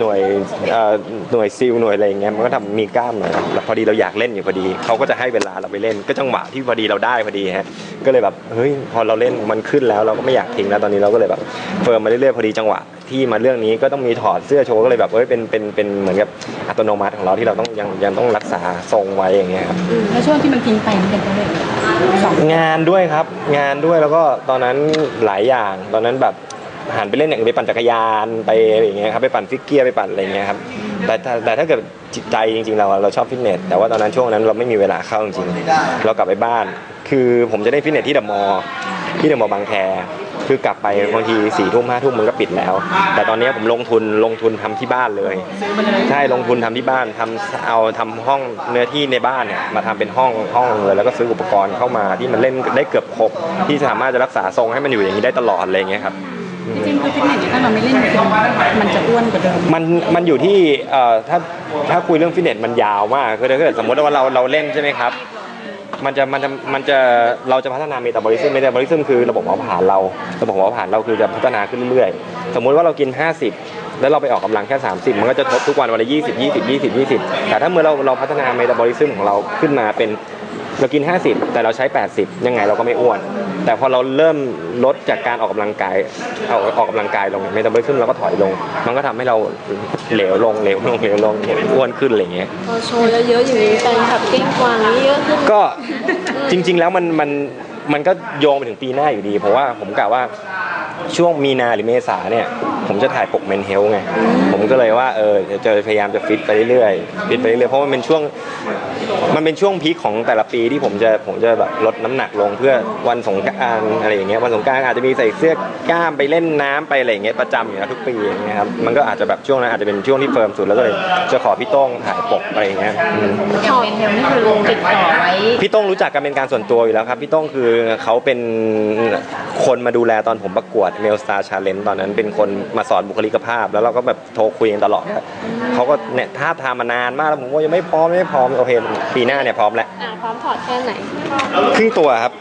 หน่วยเอ่อหน่วยซิลหน่วยอะไรอย่างเงี้ยมันก็ทำมีกล้ามหน่อยแล้วพอดีเราอยากเล่นอยู่พอดีเขาก็จะให้เวลาเราไปเล่น ก็จังหวะที่พอดีเราได้พอดีฮะก็เลยแบบเฮ้ยพอเราเล่นมันขึ้นแล้วเราก็ไม่อยากทิ้งแล้วตอนนี้เราก็เลยแบบเฟิร์มมาเรื่อยๆพอดีจังหวะที่มาเรื่องนี้ก็ต้องมีถอดเสื้อโชว์ก็เลยแบบเอ้ยเป็นเป็นเป็นเหมือนกับอัตโนมัติของเราที่เราต้องยังยังต้องรักษาทรงไว้อย่างเงี้ยครับแล้วช่วงที่มันทิ้งไปมันเป็นเพราะอะไรสองงานด้วยครับงานด้วยแล้วก็ตอนนั้นหลายอย่างตอนนั้นแบบ หันไปเล่นอย่างไปปั่นจักรยานไปอะไรอย่างเงี้ยครับไปปั่นฟิกเกียร์ไปปั่นอะไรอย่างเงี้ยครับแต่แต่ถ้าเกิดจิตใจจริง ๆ เราเราชอบฟิตเนสแต่ว่าตอนนั้นช่วงนั้นเราไม่มีเวลาเข้าจริงๆเรากลับไปบ้าน คือผมจะได้ฟิตเนสที่เดอะมอลล์ที่เดอะมอลล์บางแคคือกลับไปบางทีสี่ทุ่มห้าทุ่มมันก็ปิดแล้ว แต่ตอนนี้ผมลงทุนลงทุนทำที่บ้านเลย ใช่ลงทุนทำที่บ้านทำเอาทำห้องเนื้อที่ในบ้านเนี่ยมาทำเป็นห้องห้องเลยแล้วก็ซื้ออุปกรณ์เข้ามาที่มันเล่นได้เกือบครบที่สามารถจะรักษาทรงให้มันอยู่อย่างนี้ได้ตลอดอะไรเงี้ยครับ จริงๆคือฟิตเนสเนี่ยถ้าเราไม่เล่นมันจะอ้วนกว่าเดิมมันมันอยู่ที่เอ่อถ้าถ้าคุยเรื่องฟิตเนสมันยาวมากคือถ้าเกิดสมมติว่าเราเราเล่นใช่ไหมครับ มันจะมันจะมันจะเราจะพัฒนาเมตาบอลิซึมเมตาบอลิซึมคือระบบเผาผลาญเรา ระบบเผาผลาญเราคือจะพัฒนาขึ้นเรื่อยๆ สมมุติว่าเรากิน 50 แล้วเราไปออกกำลังแค่ 30 มันก็จะทบทุกวันวันละ20 20 20 20 แต่ถ้าเมื่อเราเราพัฒนาเมตาบอลิซึมของเราขึ้นมาเป็น เรากิน 50 แต่เราใช้ 80 ยังไงเราก็ไม่อ้วน แต่พอเราเริ่มลดจากการออกกำลังกายเอาออกกำลังกายลงเมตาบอลิซึมเราก็ถอยลง มันก็ทำให้เราเหลวลงเหลวลงเหลวลงอ้วนขึ้นอะไรอย่างเงี้ยพอโชว์เยอะๆอย่างนี้แฟนคลับกิ้งกวางนี่เยอะขึ้นก็จริง ๆ แล้วมันมันมันก็โยงไปถึงปีหน้าอยู่ดี เพราะว่าผมกะว่าช่วงมีนาหรือเมษาเนี่ยผมจะถ่ายปกเมนเฮลไง ผมก็เลยว่าเออจะพยายามจะฟิตไปเรื่อยๆฟิตไปเรื่อยๆเพราะมันเป็นช่วง มันเป็นช่วงพีคของแต่ละปีที่ผมจะผมจะแบบลดน้ำหนักลงเพื่อวันสงกรานต์อะไรอย่างเงี้ยวันสงกรานต์อาจจะมีใส่เสื้อกล้ามไปเล่นน้ำไปอะไรอย่างเงี้ยประจำอยู่แล้วทุกปีอย่างเงี้ยครับมันก็อาจจะแบบช่วงนั้นอาจจะเป็นช่วงที่เฟิร์มสุดแล้วก็เลยจะขอพี่โต้งถ่ายปกอะไรอย่างเงี้ยอืมอย่างเป็นเทลนี่คือลงติดต่อไว้ พี่โต้งรู้จักกันเป็นการส่วนตัวอยู่แล้วครับ พี่โต้งคือเขาเป็นคนมาดูแลตอนผมประกวด Male Star Challenge ตอนนั้นเป็นคนมาสอนบุคลิกภาพ แล้วเราก็แบบโทรคุยกันตลอดเขาก็เนี่ยท้าบทามมานานมากแล้วผมว่ายังไม่พร้อมไม่พร้อมโอเคปีหน้าเนี่ยพร้อมแล้วอะพร้อมถอดแค่ไหน ครึ่งตัวครับ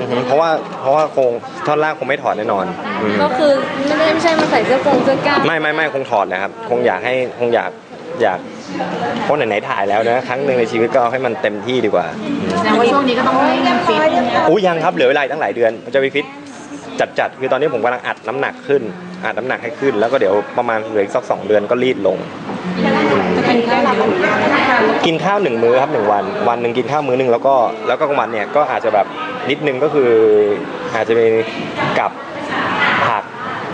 อือฮึเพราะว่าเพราะว่าโครงท่อนล่างคงไม่ถอดแน่นอนอืมก็คือไม่ได้ไม่ใช่มาใส่เสื้อกงเสื้อกล้ามไม่ไม่ไม่คงถอดนะครับ คงอยากให้คงอยากอยากเพราะไหนๆถ่ายแล้วนะครั้งหนึ่งในชีวิตก็เอาให้มันเต็มที่ดีกว่าแสดงว่าช่วงนี้ก็ต้องเล่นฟิตอู้ยังครับเหลือเวลาอีกตั้งหลายเดือนจะไปฟิตจัดจัดๆคือตอนนี้ผมกำลังอัดน้ำหนักขึ้นอัดน้ำหนักให้ขึ้น แล้วก็เดี๋ยวประมาณเหลืออีกสักสองเดือนก็รีดลงจะ กินข้าวหนึ่งมื้อครับหนึ่งวัน วันหนึ่งกินข้าวมื้อหนึ่งแล้วก็แล้วก็กลางวันเนี่ยก็อาจจะแบบนิดนึงก็คืออาจจะเป็นกับผัก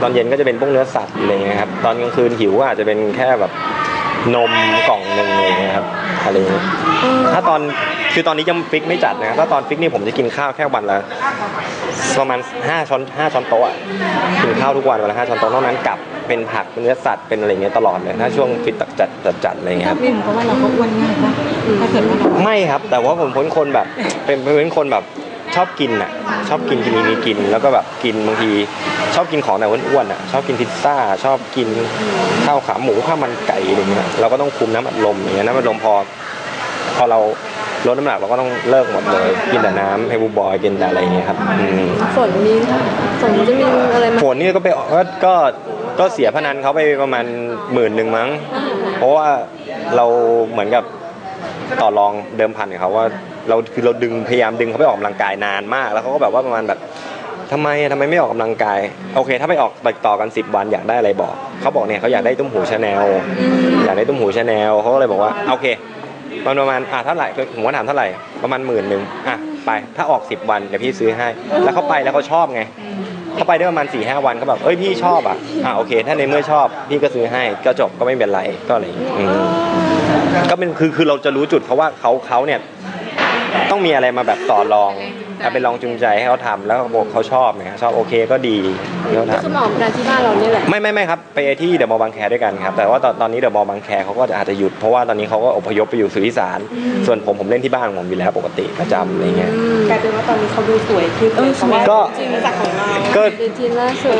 ตอนเย็นก็จะเป็นพวกเนื้อสัตว์อะไรเงี้ยครับตอนกลางคืนหิวก็อาจจะเป็นแค่แบบ นมกล่องหนึ่งอะไรเงี้ยครับอะไรเงี้ยถ้าตอนคือตอนนี้ยังฟิกไม่จัดนะครับถ้าตอนฟิกนี่ผมจะกินข้าวแค่วันละประมาณ5ช้อน5ช้อนโต๊ะอะกินข้าวทุกวันวันละ5ช้อนโต๊ะนอกนั้นกลับเป็นผักเป็นเนื้อสัตว์เป็นอะไรเงี้ยตลอดเลยถ้าช่วงฟิตจัดจัดจัดๆอะไรเงี้ยครับเพราะว่าเราก็อ้วนง่ายป่ะถ้าเกิดว่าเราไม่ครับ แต่ว่าผมเป็นคนแบบเป็นเป็นคนแบบ ชอบกินอะชอบกินกินมีกิน แล้วก็แบบกินบางที ชอบกินของแต่อ้วนๆอะชอบกินพิซซ่า ชอบกินข้าวขาหมูข้าวมันไก่อะไรเงี้ยเราก็ต้องคุมน้ำอัดลมอย่างเงี้ยน้ำอัดลมพอ พอเราลดน้ำหนักเราก็ต้องเลิกหมดเลยกินแต่น้ำให้บูบอยกินแต่อะไรเงี้ยครับอืมฝนมีฝนจะมีอะไรมาฝนนี่ก็ไปก็ก็ก็เสียพนันเขาไปประมาณหมื่นหนึ่งมั้ง เพราะว่าเราเหมือนกับ ต่อรองเดิมพันกับเขาว่าเราคือเราดึงพยายามดึงเขาไปออกกำลังกายนานมาก แล้วเขาก็แบบว่าประมาณแบบทำไมอะทำไมไม่ออกกำลังกายโอเค ถ้าไปออกติดต่อกัน10วันอยากได้อะไรบอกเขาบอกเนี่ยเขาอยากได้ตุ้มหูชาแนลอยากได้ตุ้มหูชาแนลเขาก็เลยบอกว่าโอเคมันประมาณอะเท่าไหร่ผมก็ถามเท่าไหร่ประมาณหมื่นหนึ่งอะไปถ้าออก 10 วันเดี๋ยวพี่ซื้อให้ แล้วเขาไปแล้วเขาชอบไงเขาไปได้ประมาณ4ี่ห้าวันเขาแบบเอ้ยพี่ชอบอะอ่าโอเค ถ้าในเมื่อชอบพี่ก็ซื้อให้ก็จบก็ไม่เป็นไรก็อะไรอย่างงี้อืม ก็เป็นคือคือเราจะรู้จุดเพราะว่าเขาเขาเนี่ยต้องมีอะไรมาแบบต่อรองเอาไปลองจูงใจให้เขาทำแล้วเขาบอกเขาชอบไงชอบโอเคก็ดีเขาทำสมองการที่บ้านเราเนี่ยแหละ ไม่ไม่ไม่ครับไปที่เดอะมอลล์บางแคด้วยกันครับแต่ว่าตอนตอนนี้เดอะมอลล์บางแคเขาก็อาจจะหยุดเพราะว่าตอนนี้เขาก็อพยพไปอยู่สุริสารส่วนผมผมเล่นที่บ้านของผมอยู่แล้วปกติประจำอะไรเงี้ย กลายเป็นว่าตอนนี้เขาดูสวยขึ้นเลยเพราะว่าก็จริงจากของเราก็เป็นทีล่าสุด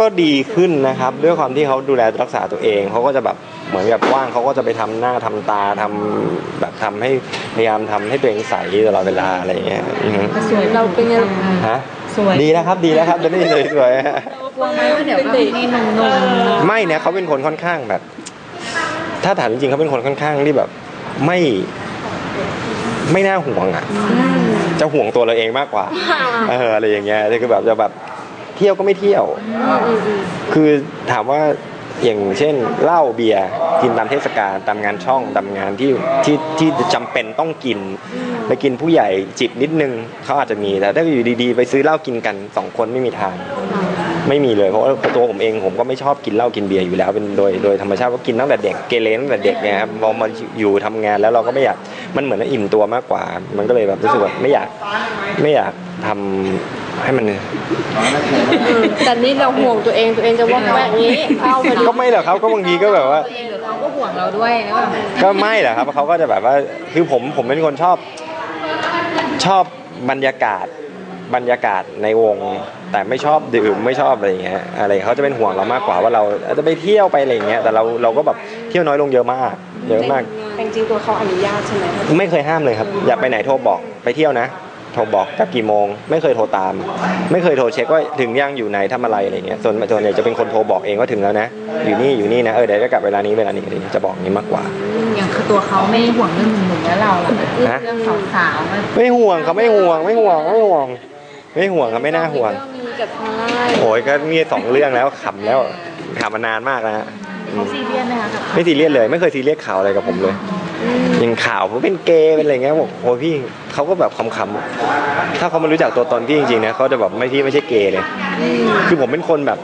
ก็ดีขึ้นนะครับ ด้วยความที่เขาดูแลรักษาตัวเองเขาก็จะแบบ เหมือนกับว่างเขาก็จะไปทำหน้าทำตาทำแบบทำให้พยายามทำให้ตัวเองใสตลอดเวลาอะไรอย่างเงี้ยอือฮึสวยเราเป็นไงฮะสวยดีแล้วครับดีแล้วครับจะได้สวยๆฮะกลัวไหมว่าเดี๋ยวก็มีนมนมไม่เนี่ยเขาเป็นคนค่อนข้างแบบ ถ้าถามจริงๆเขาเป็นคนค่อนข้างที่แบบไม่ไม่น่าห่วงอะ จะห่วงตัวเราเองมากกว่า เอออะไรอย่างเงี้ยคือแบบจะแบบเที่ยวก็ไม่เที่ยว คือถามว่า อย่างเช่นเหล้าเบียร์กินตามเทศกาลตามงานช่องตามงานที่ที่ที่จำเป็นต้องกินไปกินผู้ใหญ่จิบนิดนึงเขาอาจจะมีแต่ถ้าอยู่ดีๆ ไปซื้อเหล้ากินกันสองคนไม่มีทาง ไม่มีเลยเพราะว่าตัวผมเองผมก็ไม่ชอบกินเหล้ากินเบียร์อยู่แล้วเป็นโดยโดยธรรมชาติก็กินตั้งแต่เด็กเกเรตั้งแต่เด็กเนี่ยครับพอมาอยู่ทำงานแล้วเราก็ไม่อยากมันเหมือนอิ่มตัวมากกว่า มันก็เลยแบบรู้สึกว่าไม่อยากไม่อยากทำ ให้มันแต่นี่เราห่วงตัวเองตัวเองจะวอกแวกอย่างนี้เอาไปดิก็ไม่หรอกครับก็บางทีก็แบบว่า ตัวเองหรือเขาก็ห่วงเราด้วยแล้วแบบก็ไม่หรอกครับเขาก็จะแบบว่าคือผมผมเป็นคนชอบ ชอบบรรยากาศบรรยากาศในวง แต่ไม่ชอบดื่มไม่ชอบอะไรอย่างเงี้ยอะไรเขาจะเป็นห่วงเรามากกว่าว่าเราอาจจะไปเที่ยวไปอะไรอย่างเงี้ยแต่เราเราก็แบบเที่ยวน้อยลงเยอะมาก เยอะมาก แต่จริงๆตัวเขาอนุญาตใช่ไหมไม่เคยห้ามเลยครับ อยากไปไหนโทรบอกไปเที่ยวนะ โทรบอกกลับกี่โมง ไม่เคยโทรตาม ไม่เคยโทรเช็คว่าถึงยังอยู่ไหนทำอะไรอะไรเงี้ยส่วนส่วนใหญ่จะเป็นคนโทรบอกเองว่าถึงแล้วนะ อยู่นี่อยู่นี่นะเออเดี๋ยวจะกลับเวลานี้เวลานี้อะไรเงี้ยจะบอกอย่างนี้มากกว่าอย่างคือตัวเขาไม่ห่วงเรื่องหนุ่มๆแล้วเราล่ะฮะเรื่องสาวๆมันไม่ห่วงเขาไม่ห่วงไม่ห่วงไม่ห่วง ไม่ห่วงครับไม่น่าห่วงก็มีกับพายโอ้ยก็มีสองเรื่องแล้วขำแล้วขำมานานมากแล้วฮะอื เขามซีเรียสไหมคะกับไม่ซีเรียสเลย ไม่เคยซีเรียสข่าวอะไรกับผมเลยยังข่าวผมเป็นเกย์เป็นอะไรเงี้ยบอกโอ้ยพี่เขาก็แบบขำๆถ้าเขามารู้จักตัวตนพี่จริงๆนะเขาจะแบบไม่พี่ไม่ใช่เกย์เลย คือผมเป็นคนแบบ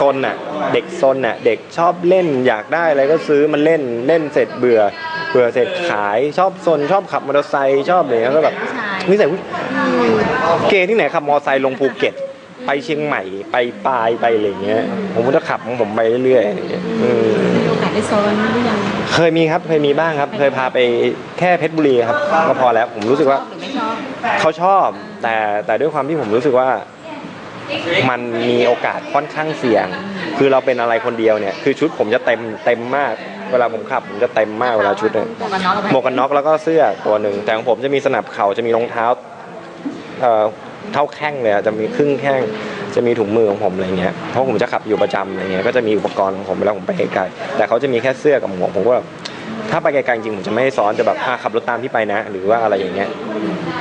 ซนน่ะ เด็กซนน่ะ เด็กชอบเล่นอยากได้อะไรก็ซื้อมันเล่นเล่นเสร็จเบื่อ เบื่อเสร็จขายชอบซนชอบขับมอเตอร์ไซค์ชอบอะไรเงี้ยก็แบบผู้ชายนิสัยผู้เกย์ที่ไหนขับมอเตอร์ไซค์ลงภูเก็ต ไปเชียงใหม่ไปปลายไปอะไรเงี้ย ผมก็จะขับของผมไปเรื่อยๆอะไรเงี้ยอืมมีโอกาสได้ซ้อนหรือยังเคยมีครับเคยมีบ้างครับ เคยพาไปแค่เพชรบุรีครับก็พอแล้วผมรู้สึกว่าหรือไม่ชอบเขาชอบแต่แต่ด้วยความที่ผมรู้สึกว่ามันมีโอกาสค่อนข้างเสี่ยง คือเราเป็นอะไรคนเดียวเนี่ยคือชุดผมจะเต็มเต็มมาก เวลาผมขับผมจะเต็มมากเวลาชุดเนี่ยหมวกกันน็อกกับหมวกกันน็อกแล้วก็เสื้อตัวหนึ่งแต่ของผมจะมีสนับเข่าจะมีรองเท้าเอ่อ เท่าแข้งเลยอะจะมีครึ่งแข้งจะมีถุงมือของผมอะไรเงี้ยเพราะผมจะขับอยู่ประจำอะไรเงี้ยก็จะมีอุปกรณ์ของผมเวลาผมไปไกลๆแต่เขาจะมีแค่เสื้อกับหมวกผมก็แบบถ้าไปไกลๆจริงผมจะไม่ให้ซ้อนจะแบบอะขับรถตามที่ไปนะ หรือว่าอะไรอย่างเงี้ย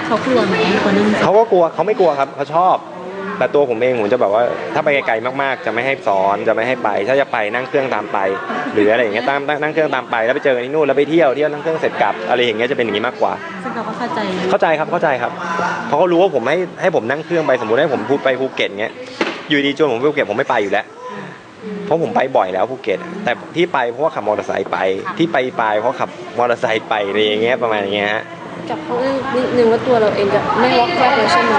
เขากลัวไหมคนนึงเขาก็กลัวเขาไม่กลัวครับเขาชอบ แต่ตัวผมเองผมจะแบบว่าถ้าไปไกลๆมากๆ จะไม่ให้ซ้อนจะไม่ให้ไป ถ้าจะไปนั่งเครื่องตามไป หรืออะไรอย่างเงี้ยตามนั่งเครื่องตามไปแล้วไปเจอกันที่นู่นแล้วไปเที่ยวเที่ยวนั่งเครื่องเสร็จกลับอะไรอย่างเงี้ยจะเป็นอย่างงี้มากกว่าซึ่งเขาก็เข้าใจเข้าใจครับเข้าใจครับ เพราะเขารู้ว่าผมให้ให้ผมนั่งเครื่องไปสมมติให้ผมพูดไปภูเก็ตเงี้ยอยู่ดีชวนผมไปภูเก็ตผมไม่ไปอยู่แล้วเพราะผมไปบ่อยแล้วภูเก็ตแต่ที่ไปเพราะว่าขับมอเตอร์ไซค์ไป ที่ไปไปเพราะขับมอเตอร์ไซค์ไปอะไรอย่างเงี้ยประมาณอย่างเงี้ยฮะกับเขานิดนึงว่าตัวเราเองจะไม่วอกแวกเลยใช่ไหม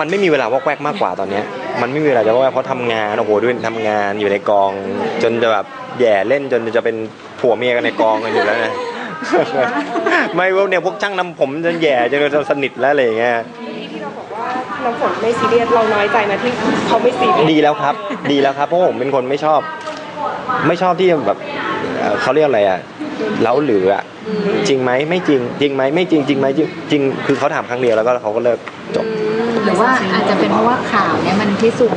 มันไม่มีเวลาวอกแวกมากกว่าตอนเนี้ย มันไม่มีเวลาจะวอกแวกเพราะทำงานโอ้โหด้วยทำงานอยู่ในกอง จนจะแบบแย่เล่นจนจะเป็นผัวเมียกันในกองกันอยู่แล้วนะ ไม่ว่าเนี่ยพวกช่างนำผมจะแย่จนจะสนิทแล้วอะไรอย่างเงี้ยที่เราบอกว่าน้ำฝนไม่ซีเรียสเราน้อยใจนะที่เขาไม่ซีเรียสดีแล้วครับ ดีแล้วครับเพราะผมเป็นคนไม่ชอบ ไม่ชอบที่แบบเอ่อเขาเรียกอะไรอะเล้าหรืออะจริงไหมไม่จริง จริงไหมไม่จริงจริงไหมจริงจริงคือเขาถามครั้งเดียวแล้วก็เขาก็เลิกจบ หรือว่าอาจจะเป็นเพราะว่าข่าวเนี่ยมันพิสูจน์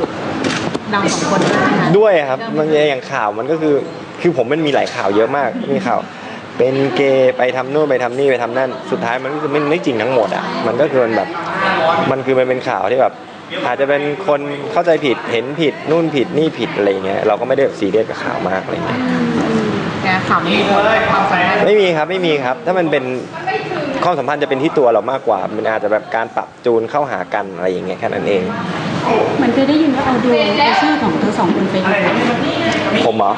เราสองคนด้วยนะด้วยครับมันอย่างข่าวมันก็คือคือผมมันมีหลายข่าวเยอะมากมีข่าว เป็นเกย์ไปทำนู่นไปทำนี่ไปทำนั่น สุดท้ายมันก็คือไม่ไม่จริงทั้งหมดอะมันก็คือมันแบบมันคือมันเป็นข่าวที่แบบ อาจจะเป็นคนเข้าใจผิดเห็นผิดนู่นผิดนี่ผิดอะไรอย่างเงี้ยเราก็ไม่ได้ซีเรียสกับข่าวมากอะไรอย่างเงี้ยแต่ข่าวไม่มีความสำคัญไม่มีครับไม่มีครับ ถ้ามันเป็นความสัมพันธ์จะเป็นที่ตัวเรามากกว่า มันอาจจะแบบการปรับจูนเข้าหากันอะไรอย่างเงี้ยแค่นั้นเอง มันเคยได้ยินว่าเอาดวงเอาชื่อของทั้งสองคนไปดู ผมเหรอ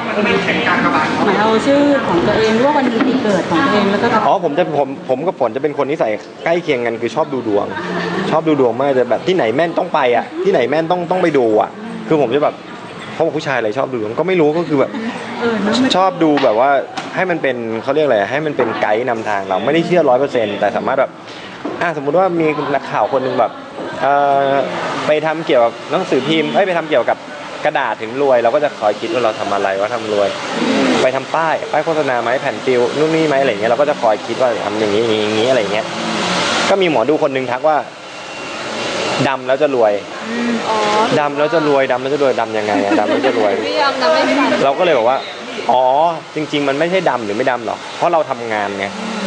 หมายเอาชื่อของตัวเองหรือว่าวันปีเกิดของตัวเองแล้วก็อ๋อผมจะผมผมกับฝนจะเป็นคนนิสัยใกล้เคียงกันคือชอบดูดวง ชอบดูดวงมากจะแบบที่ไหนแม่นต้องไปอะที่ไหนแม่นต้องต้องไปดูอะ คือผมจะแบบเพราะว่าผู้ชายอะไรชอบดูดวงก็ไม่รู้ก็คือแบบเออเนอะมันชอบดูแบบว่าให้มันเป็นเขาเรียกอะไรให้มันเป็นไกด์นำทางเราไม่ได้เชื่อร้อยเปอร์เซ็นต์แต่สามารถแบบอะสมมุติว่ามีนักข่าวคนหนึ่งแบบเอ่อไปทำเกี่ยวกับหนังสือพิมพ์เอ้ยไปทำเกี่ยวกับ กระดาษถึงรวย เราก็จะคอยคิดว่าเราทำอะไรว่าทำรวย ไปทำป้ายป้ายโฆษณาไหมแผ่นฟิวนู่นนี่ไหมอะไรเงี้ยเราก็จะคอยคิดว่าทำอย่างนี้อย่างนี้อย่างนี้อะไรเงี้ยก็มีหมอดูคนหนึ่งทักว่าดำแล้วจะรวยอ๋อดำแล้วจะรวยดำแล้วจะรวยดำยังไงอะดำแล้วจะรวยไม่ยอมนะไม่ฝันเราก็เลยบอกว่า อ๋อจริง ๆ มันไม่ใช่ดำหรือไม่ดำหรอกเพราะเราทำงานไง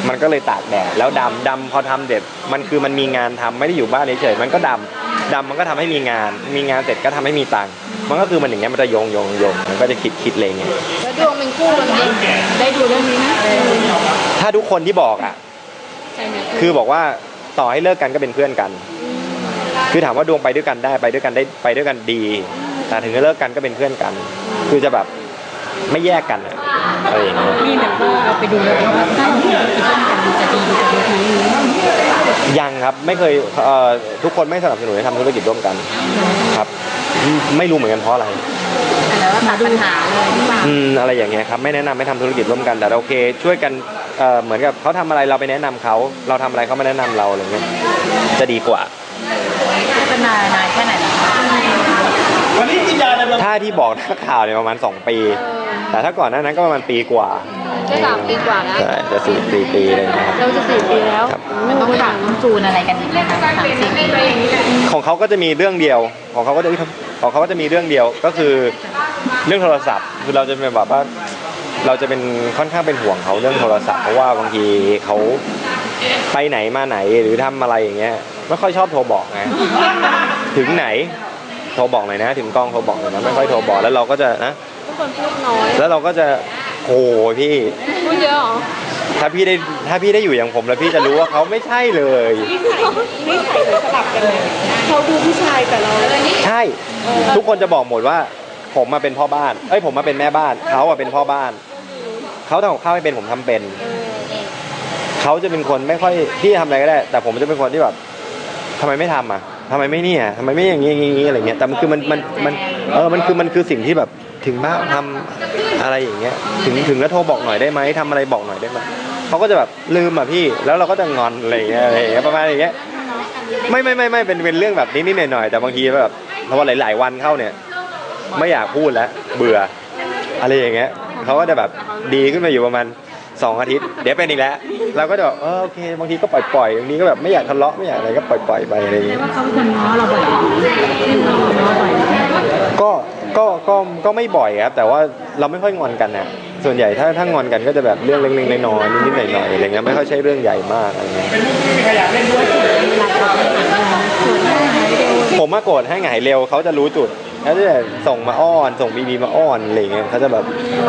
มันก็เลยตากแดดแล้วดำดำพอทำเด็ดมันคือมันมีงานทำไม่ได้อยู่บ้านเฉยๆมันก็ดำดำมันก็ทำให้มีงาน มีงานเสร็จก็ทำให้มีตังค์มันก็คือมันอย่างเงี้ยมันจะโยงโยงโยงมันก็จะคิดคิดอะไรเงี้ยแล้วดวงเป็นคู่มันไหมได้ดูเรื่องนี้นะถ้าทุกคนที่บอกอะใช่ไหมคือบอกว่าต่อให้เลิกกันก็เป็นเพื่อนกัน คือถามว่าดวงไปด้วยกันได้ไปด้วยกันได้ไปด้วยกันดี แต่ถึงจะเลิกกันก็เป็นเพื่อนกัน คือจะแบบ ไม่แยกกันอะอะไรอย่างเงี้ยมีแบบว่าเอาไปดูแล้วว่าถ้าอยู่ที่ร่วมกันมันจะดีกว่าเดิมนี้ยังครับไม่เคยเอ่อทุกคนไม่สนับสนุนให้ทำธุรกิจร่วมกันครับอืมไม่รู้เหมือนกันเพราะอะไร แต่ว่าตัดปัญหาเลยหรือเปล่าอืมอะไรอย่างเงี้ยครับไม่แนะนำให้ทำธุรกิจร่วมกันแต่โอเค ช่วยกันเอ่อเหมือนกับเขาทำอะไรเราไปแนะนำเขาเราทำอะไรเขามาแนะนำเราอะไรเงี้ยจะดีกว่า เป็นนานนานแค่ไหนแล้วคะถ้าที่บอกนักข่าวเนี่ยประมาณ 2 ปี แต่ถ้าก่อนหน้านั้นก็ประมาณปีกว่าได้สามปีกว่าแล้ว ใช่จะสี่สี่ปีอะไรอย่างเงี้ยครับ เราจะสี่ปีแล้วครับ มันต้องปรับต้องจูนอะไรกันอีกไหมคะสามสี่ปีของเขาก็จะมีเรื่องเดียว ของเขาก็จะของเขาก็จะมีเรื่องเดียวก็คือเรื่องโทรศัพท์ คือเราจะเป็นแบบว่าเราจะเป็นค่อนข้างเป็นห่วงเขาเรื่องโทรศัพท์เพราะว่าบางทีเขาไปไหนมาไหนหรือทำอะไรอย่างเงี้ยไม่ค่อยชอบโทรบอกไงถึงไหนโทรบอกหน่อยนะ ถึงกล้องโทรบอกหน่อยนะไม่ค่อยโทรบอกแล้วเราก็จะนะ ทุกคนพูดน้อยแล้วเราก็จะโอ้ยพี่ พูดเยอะเหรอถ้าพี่ได้ถ้าพี่ได้อยู่อย่างผมแล้วพี่จะรู้ว่าเขาไม่ใช่เลย นิสัยนิสัยเหมือนสลับกันเลยเขาดูผู้ชายแต่เราใช่ ทุกคนจะบอกหมดว่า ผมมาเป็นพ่อบ้านเอ้ยผมมาเป็นแม่บ้านเขาอะเป็นพ่อบ้านเขาทำกับข้าวไม่เป็นผมทำเป็นเขาจะเป็นคนไม่ค่อยพี่ทำอะไรก็ได้ แต่ผมจะเป็นคนที่แบบทำไมไม่ทำอะทำไมไม่เนี่ยทำไมไม่อย่างงี้อย่างงี้อะไรเงี้ยแต่มันคือมันมันมันเออมันคือมันคือสิ่งที่แบบ ถึงบ้านทำอะไรอย่างเงี้ย ถึงถึงแล้วโทรบอกหน่อยได้ไหมทำอะไรบอกหน่อยได้ไหมเขาก็จะแบบลืมอะพี่ แล้วเราก็จะงอนอะไรอย่างเงี้ยอะไรอย่างเงี้ยประมาณอย่างเงี้ยไม่ไม่ไม่ไม่เป็นเป็นเรื่องแบบนี้นิดหน่อยๆแต่บางทีแบบพอหลาย ๆ วันเข้าเนี่ย ไม่อยากพูดแล้วเบื่อ อะไรอย่างเงี้ยเขาก็จะแบบดีขึ้นมาอยู่ประมาณสองอาทิตย์เดี๋ยวเป็นอีกแล้วเราก็จะแบบเออโอเคบางทีก็ปล่อยปล่อยๆบางทีก็แบบไม่อยากทะเลาะไม่อยากอะไรก็ปล่อยปล่อยๆไปอะไรอย่างเงี้ยว่าเขาเป็นคนง้อเราบ่อยที่เราง้อบ่อย ก็ ก็ก็ก็ไม่บ่อยครับแต่ว่าเราไม่ค่อยงอนกันนะส่วนใหญ่ถ้าถ้างอนกันก็จะแบบเรื่องเล็กๆน้อยๆนิดๆหน่อยๆอะไรเงี้ยไม่ค่อยใช่เรื่องใหญ่มากอะไรเงี้ยผมมาโกรธให้หงายเร็วเขาจะรู้จุดเขาจะส่งมาอ้อนส่งบีบีมาอ้อนอะไรเงี้ยเขาจะแบบ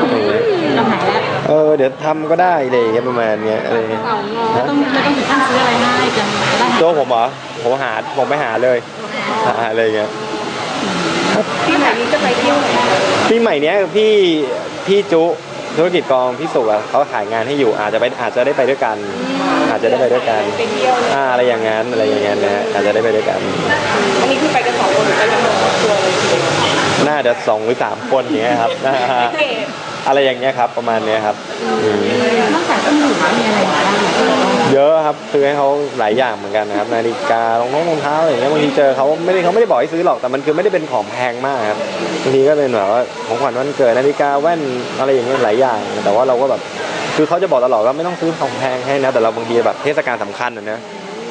อย่างเงี้ยเราหายแล้วเออเดี๋ยวทำก็ได้อะไรอย่างเงี้ยประมาณเนี้ยอะไรเงี้ยเก่างอไม่ต้องไม่ต้องถึงขั้นซื้ออะไรให้กันได้ตัวผมเหรอผมหาผมไปหาเลยหาอะไรเงี้ย ที่ไหนนี้จะไปเที่ยวไหนปีใหม่เนี้ยพี่พี่จุธุรกิจกองพี่สุอะเขาขายงานให้อยู่อาจจะไปอาจจะได้ไปด้วยกัน อาจจะได้ไปด้วยกันไปเที่ยวเลยอ่าอะไรอย่างงั้นอะไรอย่างงั้นนะฮะอาจจะได้ไปด้วยกัน อันนี้คือไปกันสองคนหรือไปกันหมดตัวเลยทีเดียวน่าจะสองหรือสามคนเนี้ยครับนะฮะเก๋อะไรอย่างเงี้ยครับประมาณเนี้ยครับอืมนอกจากเครื่องดื่มีอะไรบ้างเยอะครับซื้อให้เขาหลายอย่างเหมือนกันนะครับนาฬิการองเท้ารองเท้าอะไรอย่างเงี้ยบางทีเจอเขาไม่ได้เขาไม่ได้บอกให้ซื้อหรอกแต่มันคือไม่ได้เป็นของแพงมากครับบางทีก็เป็นแบบว่าของขวัญวันเกิดนาฬิกาแว่นอะไรอย่างเงี้ยหลายอย่าง แต่ว่าเราก็แบบคือเขาจะบอกตลอดว่าไม่ต้องซื้อของแพงให้นะแต่เราบางทีแบบเทศกาลสำคัญอะนะ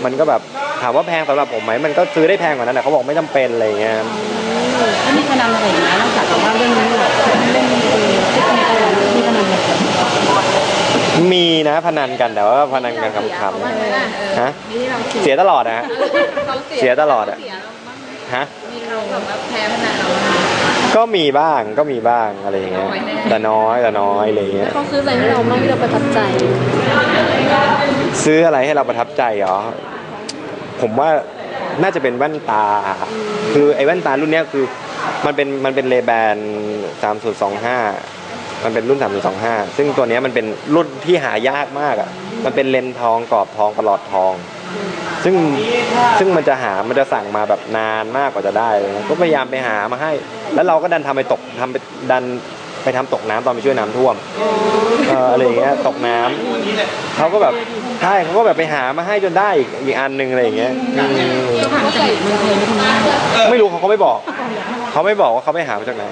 มันก็แบบถามว่าแพงสำหรับผมไหมมันก็ซื้อได้แพงกว่านั้นแต่เขาบอกไม่จำเป็นอะไรอย่างเงี้ยแล้วมีพนันอะไรอีกไหมนอกจากว่าเรื่องนี้หรอเรื่องนี้คือซิกเนเจอร์มีพนันอะไรอีก มีนะพนันกันแต่ว่าพนันกันขำๆฮะนี่เราเสียตลอดนะฮะ เสียตลอดอะ ฮะ มีเราแบบว่าแพ้พนันเราก็มีบ้างก็มีบ้างอะไรอย่างเงี้ยแต่น้อยแต่น้อยอะไรอย่างเงี้ยเขาซื้ออะไรให้เราบ้างที่เราประทับใจ ซื้ออะไรให้เราประทับใจเหรอผมว่าน่าจะเป็นแว่นตา คือไอ้แว่นตารุ่นเนี้ยคือ มันเป็นมันเป็นเลแบนสามศูนย์สองห้า มันเป็นรุ่นสามศูนย์สองห้าซึ่งตัวนี้มันเป็นรุ่นที่หายากมากอะ มันเป็นเลนทองกรอบทองประหลอดทอง ซึ่งซึ่งมันจะหา มันจะสั่งมาแบบนานมากกว่าจะได้เลยนะก็พยายามไปหามาให้ แล้วเราก็ดันทำไปตกทำไปดันไปทำตกน้ำตอนไปช่วยน้ำท่วมอะไรอย่างเงี้ยตกน้ำเขาก็แบบใช่เขาก็แบบไปหามาให้จนได้อีกอีกอันหนึงอะไรอย่างเงี้ยไม่ทำงานไม่รู้เขาก็ไม่บอก เขาไม่บอกว่าเขาไปหามาจากไหน